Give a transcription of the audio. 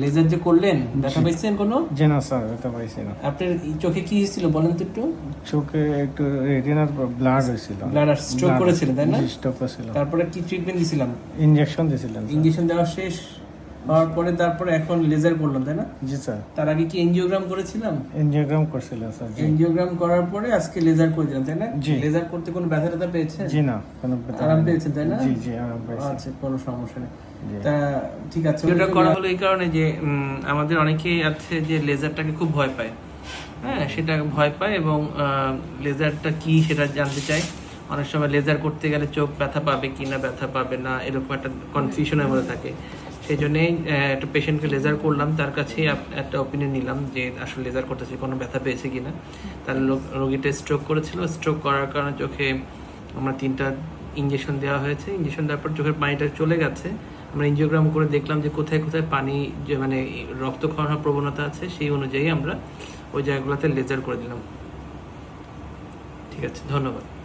Laser যে করলেন ব্যথা পাইছেন কোনো? জি না স্যার ব্যথা পাইছি না। আপনার চোখে কি ছিল বলেন তো একটু? চোখে একটু রেটিনার ব্লাড হয়েছিল। ব্লাড স্ট্রোক করেছিলেন তাই না? স্ট্রোক করেছিল। তারপরে কি ট্রিটমেন্ট দিছিলাম? ইনজেকশন দিয়েছিলেন ইনজেকশন দেওয়া শেষ? হওয়ার পরে তারপরে এখন লেজার করলাম তাই না? জি স্যার। তার আগে কি এনজিওগ্রাম করেছিলাম? এনজিওগ্রাম করছিলেন স্যার এনজিওগ্রাম করার পরে আজকে লেজার করে দিলাম তাই না? জি। লেজার করতে কোনো ব্যথা ট্যাথা পেয়েছেন? জি না কোনো আরাম। পেয়েছেন তাই না? জি জি আরাম পাইছি আচ্ছা কোনো সমস্যা নেই। তা ঠিক আছে ভিডিওটা করা হলো এই কারণে যে আমাদের অনেকেই আছে যে লেজারটাকে খুব ভয় পায়। হ্যাঁ সেটা ভয় পায় এবং আহ, লেজারটা কি সেটা জানতে চায়। অনেক সময় লেজার করতে গেলে চোখ ব্যথা পাবে কি না ব্যথা পাবে না এরকম একটা কনফিউশনের মধ্যে থাকে। সেই জন্যেই একটা পেশেন্টকে লেজার করলাম। তার আপ- একটা ওপিনিয়ন নিলাম যে আসলে লেজার করতেছে, কোনো ব্যথা পেয়েছে কিনা। তার লোক- রোগীটা স্ট্রোক করেছিল। স্ট্রোক করার কারণে চোখে আমরা তিনটা ইঞ্জেকশন দেওয়া হয়েছে। ইঞ্জেকশন দেওয়ার পর চোখের পানিটা চলে গেছে। আমরা এনজিওগ্রাম করে দেখলাম যে কোথায় কোথায় পানি, যে মানে রক্তক্ষরণ প্রবণতা আছে, সেই অনুযায়ী আমরা ওই জায়গাগুলোতে লেজার করে দিলাম। ঠিক আছে, ধন্যবাদ।